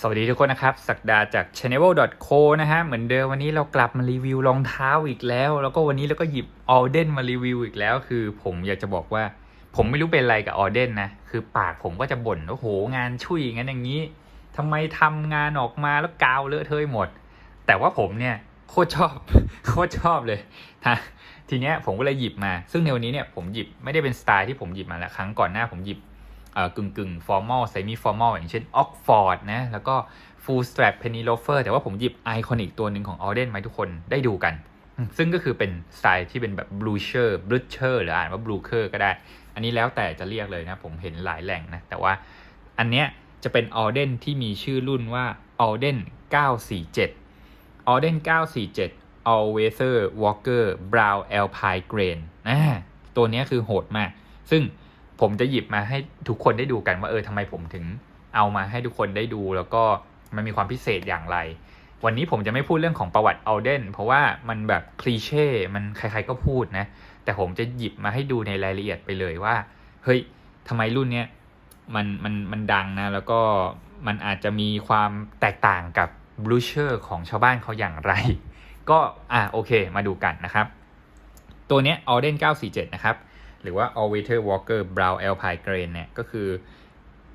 สวัสดีทุกคนนะครับ สักดาจาก channel co นะฮะ เหมือนเดิมวันนี้เรากลับมารีวิวรองเท้าอีกแล้ว แล้วก็วันนี้เราก็หยิบออเดนมารีวิวอีกแล้ว คือผมอยากจะบอกว่า ผมไม่รู้เป็นอะไรกับออเดนนะ คือปากผมก็จะบ่นว่าโหงานชุยงั้นอย่างนี้ทำไมทำงานออกมาแล้วกาวเลอะเทอะหมด แต่ว่าผมเนี่ยโคตรชอบ โคตรชอบเลยฮะทีเนี้ยผมก็เลยหยิบมา ซึ่งในวันนี้เนี่ยผมหยิบไม่ได้เป็นสไตล์ที่ผมหยิบมาแล้วครั้งก่อนหน้าผมหยิบ กึ่งกึ่งฟอร์มอลเซมิฟอร์มอลอย่างเช่นออกฟอร์ดนะแล้วก็ฟูลส t ตร p เพนนีโลเฟอร์แต่ว่าผมหยิบไอคอนิกตัวหนึ่งของออเดนมาให้ทุกคนได้ดูกันอืมซึ่งก็คือเป็นสไตล์ที่เป็นแบบบลูเชอร์บลูเชอร์หรืออ่านว่าบลูเคอร์ก็ได้ อันนี้แล้วแต่จะเรียกเลยนะ ผมเห็นหลายแหล่งนะ แต่ว่าอันเนี้ยจะเป็นออเดนที่มีชื่อรุ่นว่าออเดน947ออเดน947 All Weather Walker Brown Alpine Grain อ่าตัวเนี้ยคือโหดมาก ซึ่ง ผมจะหยิบมาให้ทุกคนได้ดูกันว่าเออทำไมผมถึงเอามาให้ทุกคนได้ดู แล้วก็มันมีความพิเศษอย่างไร วันนี้ผมจะไม่พูดเรื่องของประวัติอัลเดนเพราะว่ามันแบบคลีเช่ มันใครๆก็พูดนะ แต่ผมจะหยิบมาให้ดูในรายละเอียดไปเลยว่า เฮ้ยทำไมรุ่นเนี้ยมันมันมันดังนะ แล้วก็มันอาจจะมีความแตกต่างกับบลูเชอร์ของชาวบ้านเขาอย่างไร ก็อะโอเค มาดูกันนะครับ ตัวเนี้ย Alden 947 นะครับ หรือว่า All Weather Walker Brown Alpine Grain เนี่ยก็คือ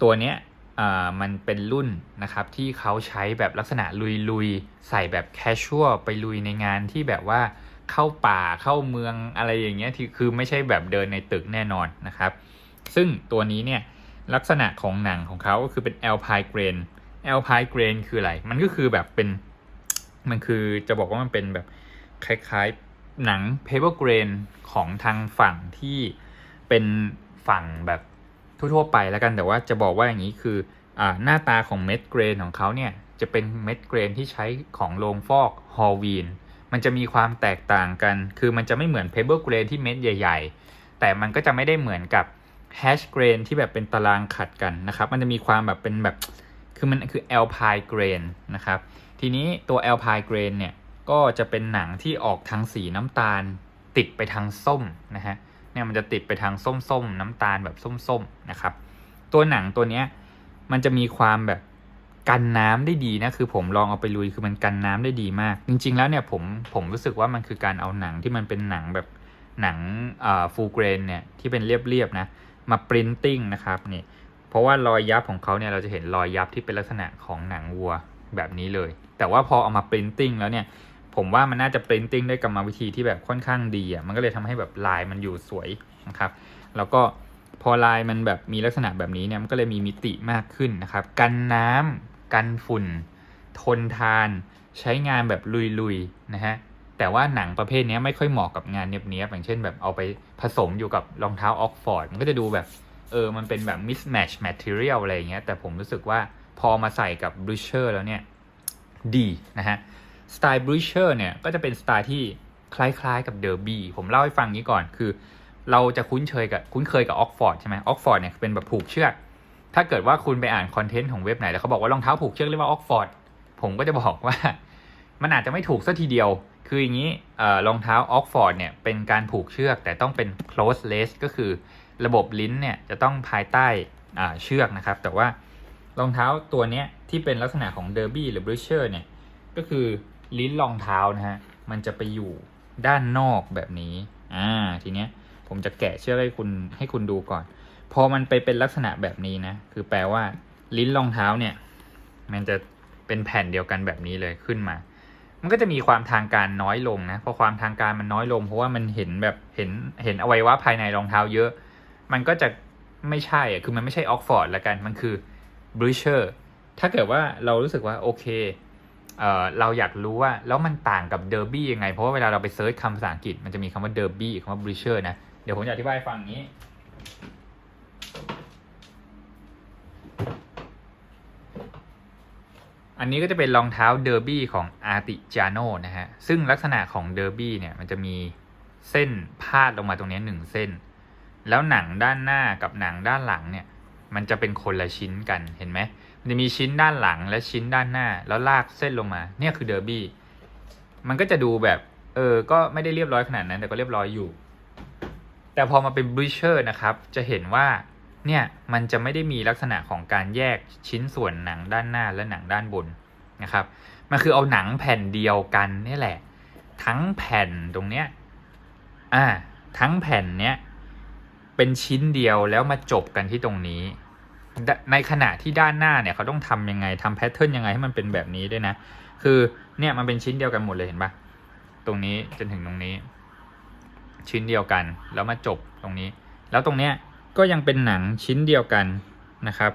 ตัวเนี้ยอ่ามันเป็นรุ่นนะครับที่เขาใช้แบบลักษณะลุยๆ ใส่แบบแคชชวลไปลุยในงานที่แบบว่าเข้าป่าเข้าเมืองอะไรอย่างเงี้ยที่คือไม่ใช่แบบเดินในตึกแน่นอนนะครับ ซึ่งตัวนี้เนี่ยลักษณะของหนังของเขาก็คือเป็น Alpine Grain Alpine Grain คืออะไร มันก็คือแบบเป็นมันคือจะบอกว่ามันเป็นแบบคล้ายๆ หนัง paper grain ของทางฝั่งที่เป็นฝั่งแบบทั่วๆไปแล้วกันแต่ว่าจะบอกว่าอย่างนี้คืออหน้าตาของเม็ดเกรนของเขาเนี่ยจะเป็นเม็ดเกรนที่ใช้ของโรงฟอกฮอลวีนมันจะมีความแตกต่างกัน คือมันจะไม่เหมือน paper grain ที่เม็ดใหญ่ ๆ แต่มันก็จะไม่ได้เหมือนกับ hash grain ที่แบบเป็นตารางขัดกันนะครับ มันจะมีความแบบเป็นแบบ คือมันคือ alpine grain นะครับ ทีนี้ตัว Alpine Grain เนี่ย ก็จะเป็นหนังที่ออกทางสีน้ำตาล ติดไปทางส้มนะฮะเนี่ยมันจะติดไปทางส้มๆน้ำตาลแบบส้มๆนะครับ ตัวหนังตัวเนี้ยมันจะมีความแบบกันน้ำได้ดีนะคือผมลองเอาไปลุยคือมันกันน้ำได้ดีมาก จริง ๆ แล้วเนี่ยผมผมรู้สึกว่ามันคือการเอาหนังที่มันเป็นหนังแบบหนังฟูลเกรนเนี่ยที่เป็นเรียบๆนะมาปรินติ้งนะครับนี่เพราะว่ารอยยับของเขาเนี่ยเราจะเห็นรอยยับที่เป็นลักษณะของหนังวัวแบบนี้เลย แต่ว่าพอเอามาปรินติ้งแล้วเนี่ย ผมว่ามันน่าจะปรินติ้งด้วยกรรมวิธีที่แบบค่อนข้างดีอะมันก็เลยทำให้แบบลายมันอยู่สวยนะครับ แล้วก็พอลายมันแบบมีลักษณะแบบนี้เนี่ยมันก็เลยมีมิติมากขึ้นนะครับ กันน้ำกันฝุ่น ทนทาน ใช้งานแบบลุยๆนะฮะแต่ว่าหนังประเภทนี้ไม่ค่อยเหมาะกับงานเนี้ยบๆอย่างเช่นแบบเอาไปผสมอยู่กับรองเท้าออกฟอร์ดมันก็จะดูแบบเออมันเป็นแบบ mismatch material อะไรอย่างเงี้ยแต่ผมรู้สึกว่าพอมาใส่กับ b r u c h e r แล้วเนี่ยดีนะฮะ สไตล์ b r u c h e r เนี่ยก็จะเป็นสไตล์ที่คล้ายๆกับ Derby ผมเล่าให้ฟังนี้ก่อนคือ เราจะคุ้นเคยกับคุ้นเคยกับ Oxford ใช่ไหม Oxford เนี่ยเป็นแบบผูกเชือกถ้าเกิดว่าคุณไปอ่านคอนเทนต์ของเว็บไหนแล้วเขาบอกว่ารองเท้าผูกเชือกเรียกว่า Oxford ผมก็จะบอกว่า มันอาจจะไม่ถูกซะทีเดียว คืออย่างนี้เอ่อรองเท้า Oxford เนี่ยเป็นการผูกเชือกแต่ต้องเป็น close lace ก็คือระบบลิ้นเนี่ยจะต้องภายใต้เชือกนะครับ แต่ว่ารองเท้าตัวเนี้ยที่เป็นลักษณะของเดอร์บี้หรือบริเชอร์เนี่ยก็คือ ลิ้นรองเท้านะฮะ มันจะไปอยู่ด้านนอกแบบนี้ อ่า ทีเนี้ย ผมจะแกะเชือกให้คุณให้คุณดูก่อน พอมันไปเป็นลักษณะแบบนี้นะ คือแปลว่า ลิ้นรองเท้าเนี่ย มันจะเป็นแผ่นเดียวกันแบบนี้เลยขึ้นมา มันก็จะมีความทางการน้อยลงนะ เพอความทางการมันน้อยลง เพราะว่ามันเห็นแบบเห็นเห็นอวัยวะภายในรองเท้าเยอะ มันก็จะไม่ใช่อะคือมันไม่ใช่ออกฟอร์ดละกัน มันคือบริเชอร์ ถ้าเกิดว่าเรารู้สึกว่าโอเค เเราอยากรู้ว่าแล้วมันต่างกับเดอร์บี้ยังไง เพราะว่าเวลาเราไปเซิร์ชคำภาษาอังกฤษมันจะมีคำว่าเดอร์บี้คำว่าบริเชอร์นะ เดี๋ยวผมจะอธิบายฟังอย่างนี้ อันนี้ก็จะเป็นรองเท้าเดอร์บี้ของอาร์ติจาโนนะฮะ ซึ่งลักษณะของเดอร์บี้เนี่ยมันจะมีเส้นพาดลงมาตรงนี้หนึ่งเส้น แล้วหนังด้านหน้ากับหนังด้านหลังเนี่ย มันจะเป็นคนละชิ้นกันเห็นไหมมันจะมีชิ้นด้านหลังและชิ้นด้านหน้า แล้วลากเส้นลงมา เนี่ยคือเดอร์บี้ มันก็จะดูแบบ เออ ก็ไม่ได้เรียบร้อยขนาดนั้น แต่ก็เรียบร้อยอยู่ แต่พอมาเป็นบริเชอร์นะครับ จะเห็นว่า เนี่ย มันจะไม่ได้มีลักษณะของการแยกชิ้นส่วนหนังด้านหน้าและหนังด้านบนนะครับ มันคือเอาหนังแผ่นเดียวกันนี่แหละ ทั้งแผ่นตรงเนี้ย อ่า ทั้งแผ่นเนี้ยเป็นชิ้นเดียวแล้วมาจบกันที่ตรงนี้ ในขณะที่ด้านหน้าเนี่ยเขาต้องทำยังไงทำแพทเทิร์นยังไงให้มันเป็นแบบนี้ด้วยนะ คือเนี่ยมันเป็นชิ้นเดียวกันหมดเลยเห็นปะตรงนี้จนถึงตรงนี้ ชิ้นเดียวกัน แล้วมาจบตรงนี้ แล้วตรงเนี้ยก็ยังเป็นหนังชิ้นเดียวกันนะครับ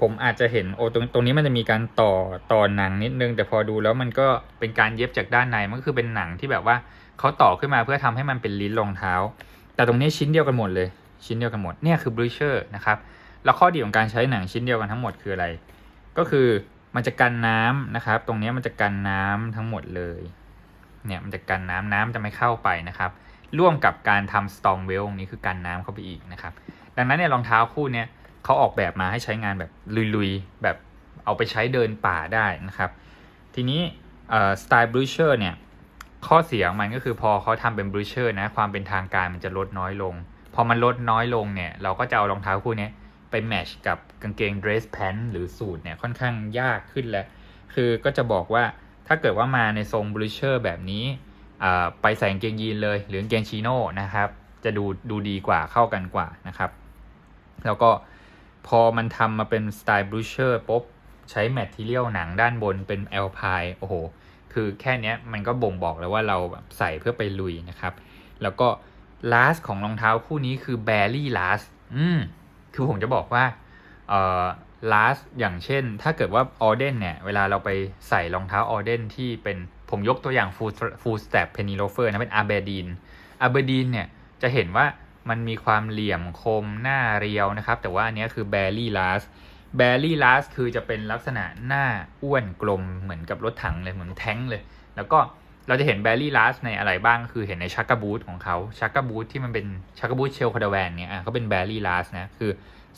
ผมอาจจะเห็นโอ้ตรงตรงนี้มันจะมีการต่อต่อหนังนิดนึง แต่พอดูแล้วมันก็เป็นการเย็บจากด้านในมันก็คือเป็นหนังที่แบบว่าเขาต่อขึ้นมาเพื่อทำให้มันเป็นลิ้นรองเท้า แต่ตรงนี้ชิ้นเดียวกันหมดเลย ชิ้นเดียวกันหมดเนี่ยคือบริเชอร์นะครับ แล้วข้อดีของการใช้หนังชิ้นเดียวกันทั้งหมดคืออะไร ก็คือมันจะกันน้ำนะครับ ตรงนี้มันจะกันน้ำทั้งหมดเลย เนี่ยมันจะกันน้ำน้ำจะไม่เข้าไปนะครับ ร่วมกับการทำ storm w e l l นี้คือกันน้ำเข้าไปอีกนะครับ ดังนั้นเนี่ยรองเท้าคู่เนี้ยเขาออกแบบมาให้ใช้งานแบบลุยๆ แบบเอาไปใช้เดินป่าได้นะครับ ทีนี้สไตล์บรูเชอร์เนี่ยข้อเสียของมันก็คือพอเขาทำเป็นบรูเชอร์นะความเป็นทางการมันจะลดน้อยลง พอมันลดน้อยลงเนี่ยเราก็จะเอารองเท้าคู่นี้ ไปแมชกับกางเกงเดรสแพนหรือสูทเนี่ยค่อนข้างยากขึ้นแล้ว คือก็จะบอกว่าถ้าเกิดว่ามาในทรงบรูเชอร์แบบนี้ไปใส่กางเกงยีนเลย หรือกางเกงชิโน่นะครับ จะดูดูดีกว่าเข้ากันกว่านะครับ แล้วก็พอมันทำมาเป็นสไตล์บรูเชอร์ปุ๊บใช้แมทเทียลหนังด้านบนเป็นแอลพายโอ้โห คือแค่นี้มันก็บ่งบอกแล้วว่าเราใส่เพื่อไปลุยนะครับ แล้วก็ลาสของรองเท้าคู่นี้คือแบรี่ลาสอืม คือผมจะบอกว่าเอ่อลาสอย่างเช่น ถ้าเกิดว่าออเดนเนี่ย เวลาเราไปใส่รองเท้าออเดนที่เป็นผมยกตัวอย่างฟูลฟูลสเตปเพนิโลเฟอร์นะเป็นอาเบดีนอาเบดีนเนี่ยจะเห็นว่ามันมีความเหลี่ยมคมหน้าเรียวนะครับ แต่ว่าอันนี้คือแบรี่ลาสแบรี่ลาสคือจะเป็นลักษณะหน้าอ้วนกลมเหมือนกับรถถังเลยเหมือนแท้งเลย แล้วก็ เราจะเห็นแบรี่ลาสในอะไรบ้างคือเห็นในชักกาบูทของเขาชักกาบูทที่มันเป็นชักกาบูทเชลคาดาแวนเนี่ยอะเขาเป็นแบรี่ลาสนะคือ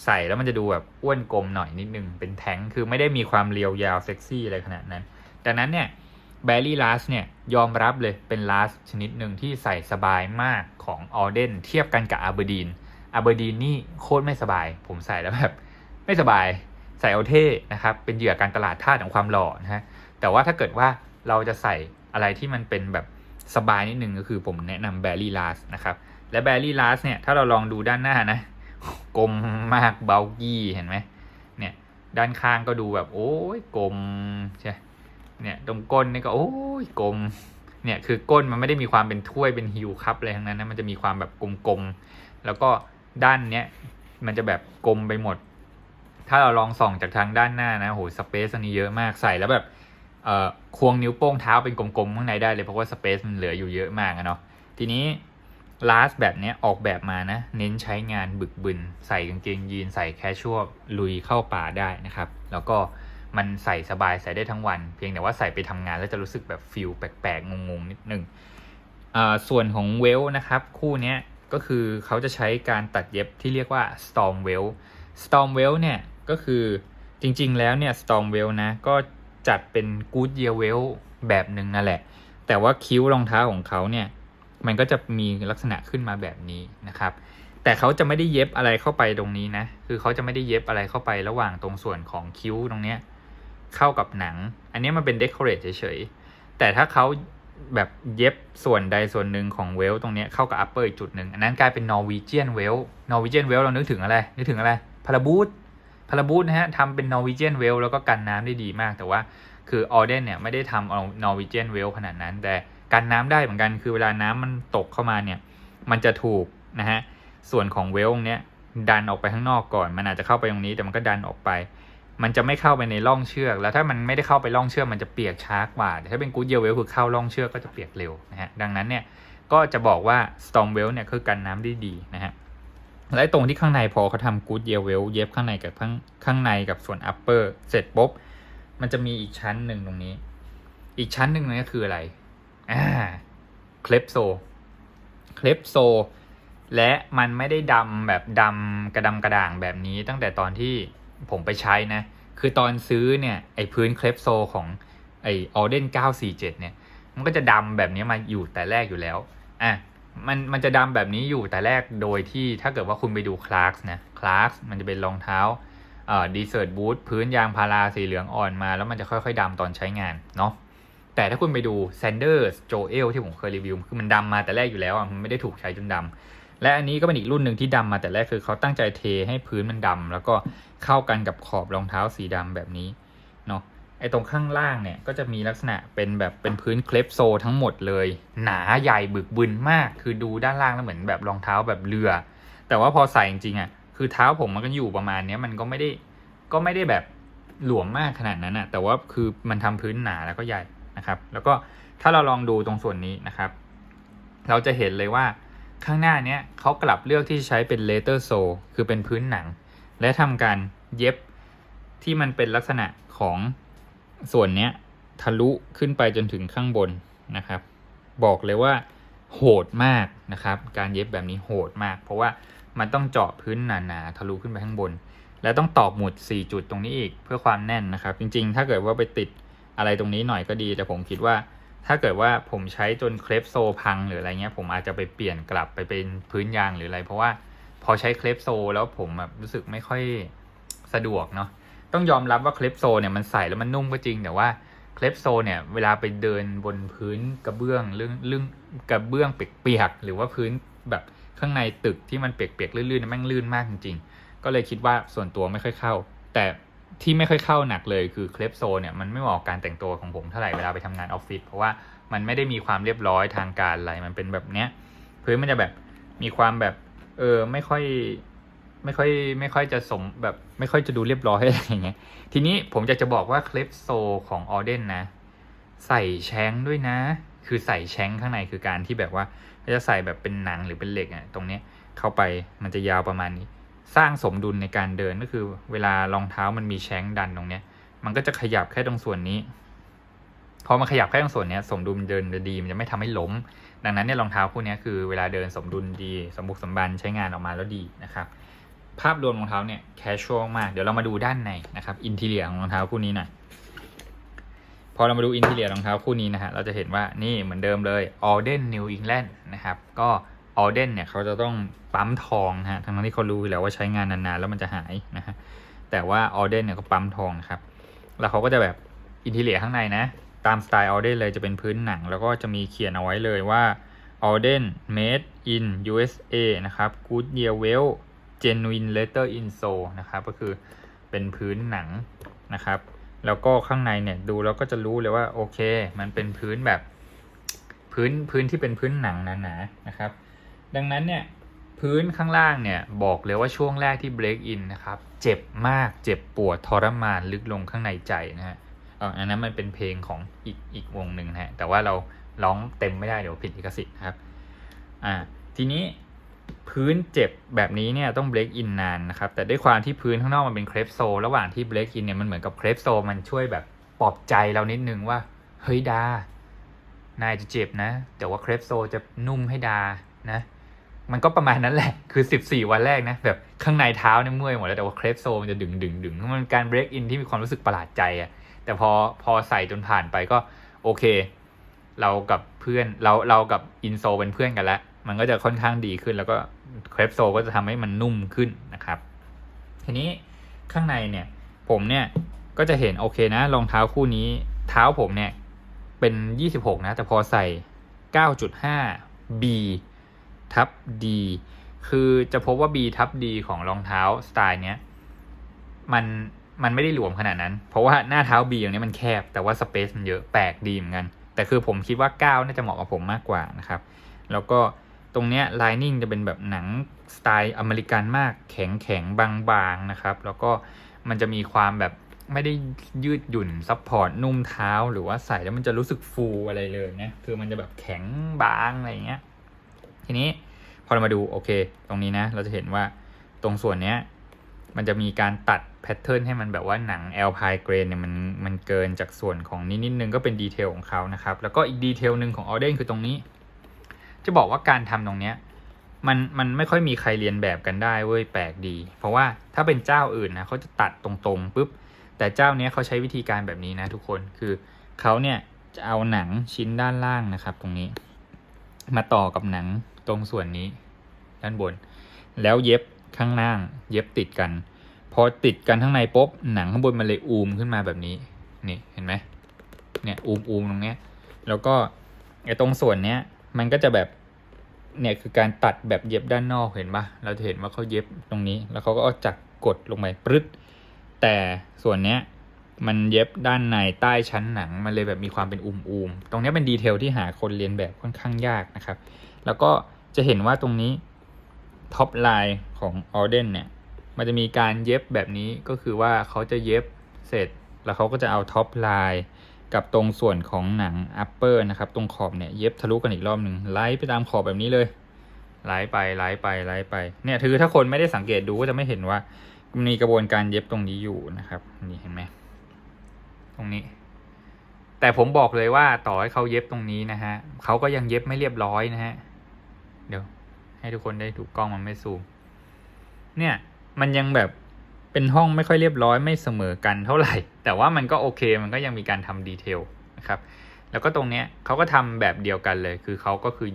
ใส่แล้วมันจะดูแบบอ้วนกลมหน่อยนิดนึง เป็นแท้งคือไม่ได้มีความเรียวยาวเซ็กซี่อะไรขนาดนั้น ดังนั้นเนี่ยแบรี่ลาสเนี่ยยอมรับเลยเป็นลาสชนิดหนึ่งที่ใส่สบายมากของออเดนเทียบกันกับอาเบอร์ดีนอาเบอร์ดีนนี่โคตรไม่สบาย ผมใส่แล้วแบบไม่สบายใส่เอาเท่นะครับเป็นเหยื่อการตลาดท่าของความหล่อนะฮะแต่ว่าถ้าเกิดว่าเราจะใส่ อะไรที่มันเป็นแบบสบายนิดนึงก็คือผมแนะนำแบรี่ลาสนะครับ และแบรี่ลาสเนี่ยถ้าเราลองดูด้านหน้านะ กลมมากเบลกี้เห็นไหมเนี่ยด้านข้างก็ดูแบบโอ้ยกลมใช่เนี่ยตรงก้นนี่ก็โอ้ยกลมเนี่ยคือก้นมันไม่ได้มีความเป็นถ้วยเป็นฮิวคัพอะไรทั้งนั้นนะมันจะมีความแบบกลมๆแล้วก็ด้านเนี้ยมันจะแบบกลมไปหมด ถ้าเราลองส่องจากทางด้านหน้านะโหสเปซอันนี้เยอะมากใส่แล้วแบบ เอ่อควงนิ้วโป้งเท้าเป็นกลมๆข้างในได้เลยเพราะว่าสเปซมันเหลืออยู่เยอะมากอะเนาะทีนี้ลาสแบบนี้ออกแบบมานะ เน้นใช้งานบึกบึน ใส่กางเกงยีนใส่แคชชวลลุยเข้าป่าได้นะครับ แล้วก็มันใส่สบายใส่ได้ทั้งวัน เพียงแต่ว่าใส่ไปทำงานแล้วจะรู้สึกแบบฟิลแปลกๆ งงๆ นิดนึงส่วนของเวลนะครับ คู่นี้ก็คือเขาจะใช้การตัดเย็บที่เรียกว่า storm well storm well เนี่ยก็คือจริงๆแล้วเนี่ย storm well นะก็ จัดเป็น good year well แบบหนึ่งนั่นแหละ แต่ว่าคิ้วรองเท้าของเขาเนี่ย มันก็จะมีลักษณะขึ้นมาแบบนี้นะครับ แต่เขาจะไม่ได้เย็บอะไรเข้าไปตรงนี้นะ คือเขาจะไม่ได้เย็บอะไรเข้าไประหว่างตรงส่วนของคิ้วตรงเนี้ยเข้ากับหนัง อันนี้มันเป็นเดคอเรทเฉยๆ แต่ถ้าเขาแบบเย็บส่วนใดส่วนหนึ่งของเวลตรงนี้เข้ากับอัปเปอร์อีกจุดหนึ่งอันนั้นกลายเป็นนอร์วีเจียนเวลนอร์วีเจียนเวลเรานึกถึงอะไร นึกถึงอะไรพาราบูท พาราบูทนะฮะทำเป็นนอร์วีเจียนเวลแล้วก็กันน้ำได้ดีมาก แต่ว่าคือออเดนเนี่ยไม่ได้ทำนอร์วีเจียนเวลขนาดนั้น แต่กันน้ำได้เหมือนกันคือเวลาน้ำมันตกเข้ามาเนี่ยมันจะถูกนะฮะส่วนของเวลเนี้ยดันออกไปข้างนอกก่อน มันอาจจะเข้าไปตรงนี้แต่มันก็ดันออกไป มันจะไม่เข้าไปในร่องเชือก แล้วถ้ามันไม่ได้เข้าไปร่องเชือกมันจะเปียกช้ากว่าแต่ถ้าเป็นกูดเยลเวลคือเข้าร่องเชือกก็จะเปียกเร็วนะฮะดังนั้นเนี่ยก็จะบอกว่า storm well เนี่ยคือกันน้ำได้ดีนะฮะ และตรงที่ข้างในพอเขาทำกูดเยลเวลเย็บข้างในกับข้างข้างในกับส่วน upper เสร็จปุ๊บมันจะมีอีกชั้นหนึ่งตรงนี้ อีกชั้นหนึ่งนี่คืออะไรอ่าเคลปโซเคลปโซและมันไม่ได้ดำแบบดำกระดำกระด่างแบบนี้ตั้งแต่ตอนที่ผมไปใช้นะ คือตอนซื้อเนี่ยไอพื้นเคลปโซของไอออเดน947 เนี่ย มันก็จะดำแบบนี้มาอยู่แต่แรกอยู่แล้วอะ มันมันจะดำแบบนี้อยู่แต่แรกโดยที่ถ้าเกิดว่าคุณไปดูคลาร์สนะคลาร์สมันจะเป็นรองเท้าเอ่อดีเซอร์ตบูทพื้นยางพาราสีเหลืองอ่อนมา แล้วมันจะค่อยๆดำตอนใช้งานเนาะแต่ถ้าคุณไปดู Sanders Joel ที่ผมเคยรีวิวคือมันดำมาแต่แรกอยู่แล้วอะมันไม่ได้ถูกใช้จนดำและอันนี้ก็เป็นอีกรุ่นหนึ่งที่ดำมาแต่แรกคือเขาตั้งใจเทให้พื้นมันดำแล้วก็เข้ากันกับขอบรองเท้าสีดำแบบนี้เนาะ ไอ้ตรงข้างล่างเนี่ยก็จะมีลักษณะเป็นแบบเป็นพื้นเคลปโซทั้งหมดเลย หนาใหญ่บึกบึนมาก คือดูด้านล่างแล้วเหมือนแบบรองเท้าแบบเรือ แต่ว่าพอใส่จริงๆอะคือเท้าผมมันก็อยู่ประมาณเนี้ยมันก็ไม่ได้ก็ไม่ได้แบบหลวมมากขนาดนั้นอะแต่ว่าคือมันทำพื้นหนาแล้วก็ใหญ่นะครับ แล้วก็ถ้าเราลองดูตรงส่วนนี้นะครับ เราจะเห็นเลยว่าข้างหน้าเนี้ยเขากลับเลือกที่จะใช้เป็นเลเตอร์โซคือเป็นพื้นหนัง และทำการเย็บที่มันเป็นลักษณะของ ส่วนเนี้ยทะลุขึ้นไปจนถึงข้างบนนะครับ บอกเลยว่าโหดมากนะครับ การเย็บแบบนี้โหดมาก เพราะว่ามันต้องเจาะพื้นหนาๆทะลุขึ้นไปข้างบน แล้วต้องตอกหมุด 4 จุดตรงนี้อีกเพื่อความแน่นนะครับ จริงๆ ถ้าเกิดว่าไปติดอะไรตรงนี้หน่อยก็ดี แต่ผมคิดว่า ถ้าเกิดว่าผมใช้จนเคลปโซพังหรืออะไรเงี้ย ผมอาจจะไปเปลี่ยนกลับไปเป็นพื้นยางหรืออะไร เพราะว่าพอใช้เคลปโซแล้วผมแบบรู้สึกไม่ค่อยสะดวกเนาะ ต้องยอมรับว่าคลิปโซเนี่ยมันใส่แล้วมันนุ่มก็จริง แต่ว่าคลิปโซเนี่ยเวลาไปเดินบนพื้นกระเบื้องเรื่องเรื่องกระเบื้องเปียกๆหรือว่าพื้นแบบข้างในตึกที่มันเปียกๆลื่นๆแม่งลื่นมากจริง ๆ ก็เลยคิดว่าส่วนตัวไม่ค่อยเข้า แต่ที่ไม่ค่อยเข้าหนักเลยคือเคลปโซเนี่ยมันไม่เหมาะกับการแต่งตัวของผมเท่าไหร่เวลาไปทำงานออฟฟิศเพราะว่ามันไม่ได้มีความเรียบร้อยทางการอะไรมันเป็นแบบเนี้ยพื้นมันจะแบบมีความแบบเออไม่ค่อยไม่ค่อยไม่ค่อยจะสมแบบ ไม่ค่อยจะดูเรียบร้อยอะไรอย่างเงี้ย ทีนี้ผมจะจะบอกว่าคลิปโซของออเดนนะ ใส่แชงด้วยนะ คือใส่แชงข้างในคือการที่แบบว่าจะใส่แบบเป็นหนังหรือเป็นเหล็กอะตรงเนี้ยเข้าไปมันจะยาวประมาณนี้ สร้างสมดุลในการเดินก็คือ เวลารองเท้ามันมีแชงดันตรงเนี้ย มันก็จะขยับแค่ตรงส่วนนี้พอมันขยับแค่ตรงส่วนนี้สมดุลเดินจะดีมันจะไม่ทำให้ล้ม ดังนั้นเนี่ยรองเท้าคู่นี้คือเวลาเดินสมดุลดี สมบุกสมบันใช้งานออกมาแล้วดีนะครับ ภาพรวมรองเท้าเนี่ยแคชชวลมากเดี๋ยวเรามาดูด้านในนะครับอินทีเลียของรองเท้าคู่นี้หน่อยพอเรามาดูอินทีเลียรองเท้าคู่นี้นะฮะเราจะเห็นว่านี่เหมือนเดิมเลย Alden New England นะครับก็ Alden เนี่ยเขาจะต้องปั๊มทองฮะทั้งที่เขารู้อยู่แล้วว่าใช้งานนานๆแล้วมันจะหายนะฮะแต่ว่า Alden เนี่ยเขาปั๊มทองนะครับแล้วเขาก็จะแบบอินทีเลียข้างในนะตามสไตล์ Alden เลยจะเป็นพื้นหนัง แล้วก็จะมีเขียนเอาไว้เลยว่า Alden made in USA นะครับ Goodyear well genuine leather insole นะครับก็คือเป็นพื้นหนังนะครับ แล้วก็ข้างในเนี่ยดูแล้วก็จะรู้เลยว่าโอเค มันเป็นพื้นแบบพื้นพื้นที่เป็นพื้นหนังหนาๆนนะครับ ดังนั้นเนี่ยพื้นข้างล่างเนี่ยบอกเลยว่าช่วงแรกที่ break in นะครับ เจ็บมากเจ็บปวดทรมานลึกลงข้างในใจนะฮะอออันนั้นมันเป็นเพลงของอีกอีกวงหนึ่งนะฮะแต่ว่าเราร้องเต็มไม่ได้เดี๋ยวผิดลิขสิทธิ์นะครับอ่าทีนี้ พื้นเจ็บแบบนี้เนี่ยต้องเบรกอินนานนะครับ แต่ด้วยความที่พื้นข้างนอกมันเป็นเครปโซระหว่างที่เบรกอินเนี่ยมันเหมือนกับเครปโซมันช่วยแบบปลอบใจเรานิดนึงว่า เฮ้ยดา นายจะเจ็บนะ แต่ว่าเครปโซจะนุ่มให้ดานะ มันก็ประมาณนั้นแหละ คือ 14 วันแรกนะ แบบข้างในเท้าเนี่ยเมื่อยหมดแล้วแต่ว่าเครปโซมันจะดึงดึงดึงมันเป็นการเบรกอินที่มีความรู้สึกประหลาดใจอะแต่พอพอใส่จนผ่านไปก็โอเค เรากับเพื่อนเราเรากับอินโซเป็นเพื่อนกันแล้ว มันก็จะค่อนข้างดีขึ้น แล้วก็เครปโซก็จะทำให้มันนุ่มขึ้นนะครับ ทีนี้ข้างในเนี่ย ผมเนี่ยก็จะเห็นโอเคนะรองเท้าคู่นี้ เท้าผมเนี่ยเป็น 26 นะ แต่พอใส่ 9.5 B ทับ D คือจะพบว่า B ทับ D ของรองเท้าสไตล์เนี้ยมันมันไม่ได้หลวมขนาดนั้น เพราะว่าหน้าเท้า B อย่างนี้มันแคบ แต่ว่าสเปซมันเยอะแปลกดีเหมือนกัน แต่คือผมคิดว่า 9 น่าจะเหมาะกับผมมากกว่านะครับ แล้วก็ ตรงเนี้ยไลนิ่งจะเป็นแบบหนังสไตล์อเมริกันมากแข็งแข็งบางบางๆนะครับ แล้วก็มันจะมีความแบบไม่ได้ยืดหยุ่นซับพอร์ตนุ่มเท้าหรือว่าใส่แล้วมันจะรู้สึกฟูอะไรเลยนะคือมันจะแบบแข็งบางอะไรเงี้ย ทีนี้พอเรามาดูโอเค ตรงนี้นะ เราจะเห็นว่าตรงส่วนเนี้ยมันจะมีการตัดแพทเทิร์นให้มันแบบว่าหนังแอลพายเกรนเนี่ยมันมันเกินจากส่วนของนี้นิดนึงก็เป็นดีเทลของเขานะครับ แล้วก็อีกดีเทลหนึ่งของออเดนคือตรงนี้ จะบอกว่าการทำตรงเนี้ยมันมันไม่ค่อยมีใครเรียนแบบกันได้เว้ยแปลกดี เพราะว่าถ้าเป็นเจ้าอื่นนะเขาจะตัดตรงๆปุ๊บแต่เจ้าเนี้ยเขาใช้วิธีการแบบนี้นะทุกคนคือเขาเนี่ยจะเอาหนังชิ้นด้านล่างนะครับ ตรงนี้ มาต่อกับหนังตตรงส่วนนี้ ด้านบน แล้วเย็บข้างล่าง เย็บติดกัน พอติดกันข้างในปุ๊บหนังข้างบนมันเลยอูมขึ้นมาแบบนี้นี่เห็นไหมเนี่ยอูมอูมตรงเนี้ย แล้วก็ไอ้ตรงส่วนเนี้ย มันก็จะแบบเนี่ยคือการตัดแบบเย็บด้านนอกเห็นปะเราจะเห็นว่าเขาเย็บตรงนี้ แล้วเขาก็จักกดลงไปปรึ๊ดแต่ส่วนเนี้ยมันเย็บด้านในใต้ชั้นหนัง มันเลยแบบมีความเป็นอูมๆตรงเนี้ยเป็นดีเทลที่หาคนเรียนแบบค่อนข้างยากนะครับ แล้วก็จะเห็นว่าตรงนี้ท็อปไลน์ของออเดนเนี่ย มันจะมีการเย็บแบบนี้ก็คือว่าเขาจะเย็บเสร็จ แล้วเขาก็จะเอาท็อปไลน์ กับตรงส่วนของหนังอัปเปอร์นะครับ ตรงขอบเนี่ยเย็บทะลุกันอีกรอบหนึ่งไล่ไปตามขอบแบบนี้เลยไล่ไปไล่ไปไล่ไปเนี่ยคือถ้าคนไม่ได้สังเกตดูก็จะไม่เห็นว่ามีกระบวนการเย็บตรงนี้อยู่นะครับนี่เห็นไหมตรงนี้ แต่ผมบอกเลยว่าต่อให้เขาเย็บตรงนี้นะฮะเขาก็ยังเย็บไม่เรียบร้อยนะฮะเดี๋ยวให้ทุกคนได้ถูกกล้องมันไม่ซูมเนี่ย มันยังแบบ เป็นห้องไม่ค่อยเรียบร้อยไม่เสมอกันเท่าไหร่ แต่ว่ามันก็โอเคมันก็ยังมีการทำดีเทลนะครับแล้วก็ตรงเนี้ยเขาก็ทำแบบเดียวกันเลย คือเขาก็คือ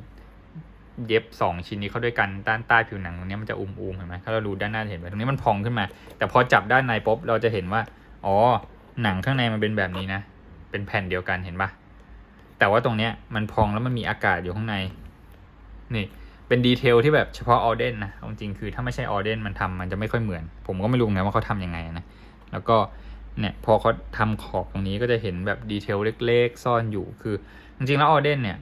เย็บสองชิ้นนี้เข้าด้วยกันด้านใต้ผิวหนังตรงเนี้ยมันจะอุ้มๆเห็นไหมถ้าเราดูด้านหน้าเห็นไหมตรงนี้มันพองขึ้นมา แต่พอจับด้านในปุ๊บเราจะเห็นว่า อ๋อ หนังข้างในมันเป็นแบบนี้นะ เป็นแผ่นเดียวกันเห็นปะแต่ว่าตรงเนี้ยมันพองแล้วมันมีอากาศอยู่ข้างใน นี่ เป็นดีเทลที่แบบเฉพาะออเดนนะเอาจริงคือถ้าไม่ใช่ออเดนมันทำมันจะไม่ค่อยเหมือน ผมก็ไม่รู้นะว่าเขาทำยังไงนะ แล้วก็เนี่ยพอเขาทำขอบตรงนี้ก็จะเห็นแบบดีเทลเล็กๆ ซ่อนอยู่ คือจริงๆแล้วออเดนเนี่ย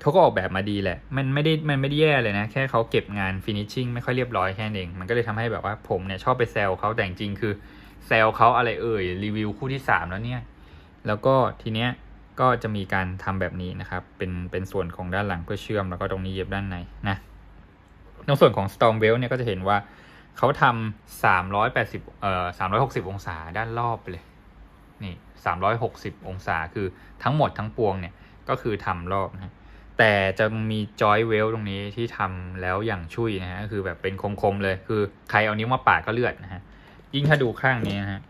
เขาก็ออกแบบมาดีแหละ มันไม่ได้ มันไม่ได้แย่เลยนะ แค่เขาเก็บงานฟินิชชิ่งไม่ค่อยเรียบร้อยแค่นั้นเอง มันก็เลยทำให้แบบว่าผมเนี่ยชอบไปแซวเขาแต่จริงๆคือแซวเขาอะไรเอ่ยรีวิวคู่ที่สามแล้วเนี่ย แล้วก็ทีเนี้ย ก็จะมีการทำแบบนี้นะครับ เป็นเป็นส่วนของด้านหลังเพื่อเชื่อมแล้วก็ตรงนี้เย็บด้านในนะในส่วนของ Storm w e l l เนี่ยก็จะเห็นว่าเขาทำสามร้อยแปดสิบเอ่อสามร้อยหกสิบองศาด้านรอบไปเลย นี่สามร้อยหกสิบองศาคือทั้งหมดทั้งปวงเนี่ยก็คือทำรอบนะแต่จะมีจอยเวลตรงนี้ที่ทำแล้วอย่างชุยนะฮะคือแบบเป็นคมๆเลย คือใครเอานิ้วมาปาดก็เลือดนะฮะยิ่งถ้าดูข้างนี้นะฮะ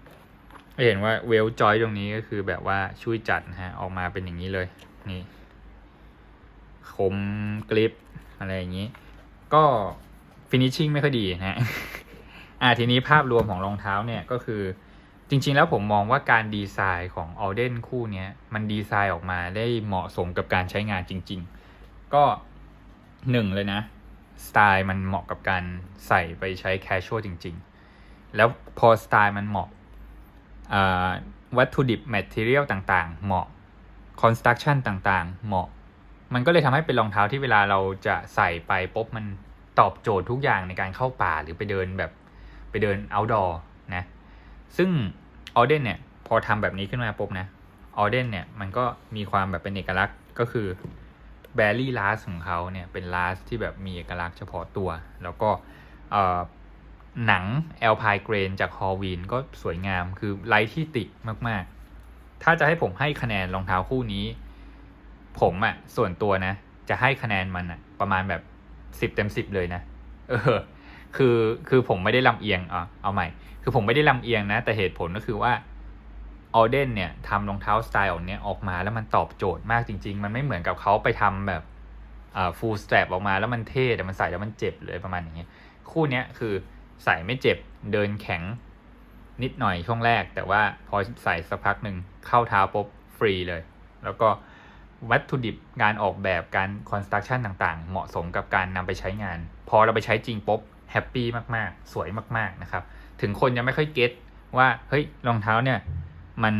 จะเห็นว่าเวลจอยตรงนี้ก็คือแบบว่าช่วยจัดนะฮะออกมาเป็นอย่างนี้เลย นี่คมกริปอะไรอย่างนี้ ก็ฟินิชชิ่งไม่ค่อยดีนะฮะอ่าทีนี้ภาพรวมของรองเท้าเนี่ยก็คือจริง ๆ แล้วผมมองว่าการดีไซน์ของออเดนคู่นี้มันดีไซน์ออกมาได้เหมาะสมกับการใช้งานจริง ๆ ก็หนึ่งเลยนะ สไตล์มันเหมาะกับการใส่ไปใช้แคชชวลจริง ๆ แล้วพอสไตล์มันเหมาะ วัตถุดิบแมทเทียลต่างๆ เหมาะคอนสตรักชั่นต่างๆ เหมาะ มันก็เลยทำให้เป็นรองเท้าที่เวลาเราจะใส่ไปปุ๊บมันตอบโจทย์ทุกอย่างในการเข้าป่าหรือไปเดินแบบไปเดิน outdoor นะ ซึ่งออเดนเนี่ยพอทำแบบนี้ขึ้นมาปุ๊บนะออเดนเนี่ยมันก็มีความแบบเป็นเอกลักษณ์ก็คือแบลลี่ลาสของเขาเนี่ยเป็นลาสที่แบบมีเอกลักษณ์เฉพาะตัว แล้วก็เอ่อ หนังแอลพายเกรนจากฮอลวีนก็สวยงามคือไร้ที่ติมากๆ ถ้าจะให้ผมให้คะแนนรองเท้าคู่นี้ ผมอะส่วนตัวนะ จะให้คะแนนมันอะประมาณแบบสิบเต็มสิบเลยนะ เออ คือคือผมไม่ได้ลำเอียงอะเอาใหม่ คือผมไม่ได้ลำเอียงนะ แต่เหตุผลก็คือว่าออเดนเนี่ยทำรองเท้าสไตล์ออกเนี้ยออกมาแล้วมันตอบโจทย์มากจริง ๆ มันไม่เหมือนกับเขาไปทำแบบอ่าฟูลสแตรปออกมาแล้วมันเท่แต่มันใส่แล้วมันเจ็บเลยประมาณอย่างเงี้ยคู่เนี้ยคือ ใส่ไม่เจ็บเดินแข็งนิดหน่อยช่วงแรก แต่ว่าพอใส่สักพักหนึ่งเข้าเท้าปุ๊บฟรีเลย แล้วก็วัตถุดิบการออกแบบการคอนสตรักชั่นต่างๆ เหมาะสมกับการนำไปใช้งาน พอเราไปใช้จริงปุ๊บแฮปปี้มากๆ สวยมากๆนะครับ ถึงคนยังไม่ค่อยเก็ตว่าเฮ้ยรองเท้าเนี่ยมัน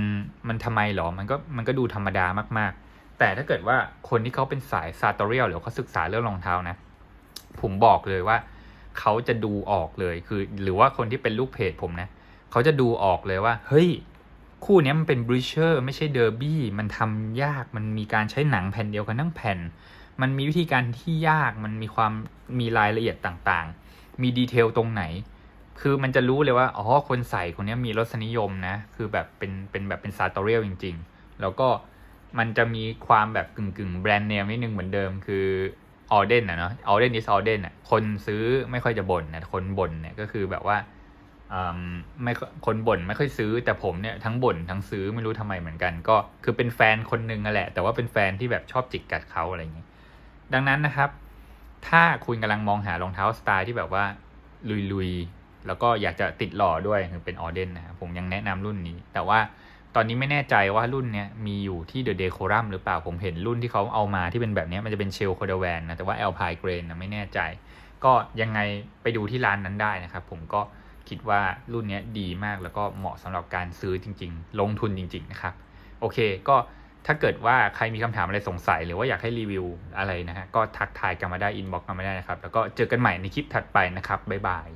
มันทำไมหรอ มันก็มันก็ดูธรรมดามากๆ แต่ถ้าเกิดว่าคนที่เขาเป็นสายซาตอเรียลหรือเขาศึกษาเรื่องรองเท้านะ ผมบอกเลยว่า เขาจะดูออกเลยคือ หรือว่าคนที่เป็นลูกเพจผมนะเขาจะดูออกเลยว่า เฮ้ย คู่นี้มันเป็นบริเชอร์ไม่ใช่เดอร์บี้มันทำยากมันมีการใช้หนังแผ่นเดียวกันทั้งแผ่น มันมีวิธีการที่ยากมันมีความมีรายละเอียดต่างๆ มีดีเทลตรงไหน คือมันจะรู้เลยว่าอ๋อคนใส่คนนี้มีรสนิยมนะ คือแบบเป็นเป็นแบบเป็นซาตอเรียลจริง ๆ แล้วก็มันจะมีความแบบกึ่งกึ่งแบรนด์เนมนิดนึงเหมือนเดิม คือ ออเดนอะเนาะออเดนนิสออเดนอะคนซื้อไม่ค่อยจะบ่นนะคนบ่นเนี่ยก็คือแบบว่าอืมไม่คนบ่นไม่ค่อยซื้อ แต่ผมเนี่ยทั้งบ่นทั้งซื้อไม่รู้ทำไมเหมือนกัน ก็คือเป็นแฟนคนหนึ่งอะแหละ แต่ว่าเป็นแฟนที่แบบชอบจิกกัดเขาอะไรอย่างเงี้ยดังนั้นนะครับ ถ้าคุณกำลังมองหารองเท้าสไตล์ที่แบบว่าลุยๆแล้วก็อยากจะติดหล่อด้วยคือเป็นออเดนนะครับผมยังแนะนำรุ่นนี้ แต่ว่า ตอนนี้ไม่แน่ใจว่ารุ่นเนี้ยมีอยู่ที่เดอะเดโครัมหรือเปล่าผมเห็นรุ่นที่เขาเอามาที่เป็นแบบนี้มันจะเป็นเชลโคเดแวนนะแต่ว่าแอลพายเกรนนะไม่แน่ใจ ก็ยังไงไปดูที่ร้านนั้นได้นะครับ ผมก็คิดว่ารุ่นนี้ดีมากแล้วก็เหมาะสำหรับการซื้อจริง ๆ ลงทุนจริง ๆ นะครับ โอเคก็ถ้าเกิดว่าใครมีคำถามอะไรสงสัย หรือว่าอยากให้รีวิวอะไรนะฮะก็ทักทายกันมาได้อินบ็อกกันมาได้นะครับ แล้วก็เจอกันใหม่ในคลิปถัดไปนะครับบ๊ายบาย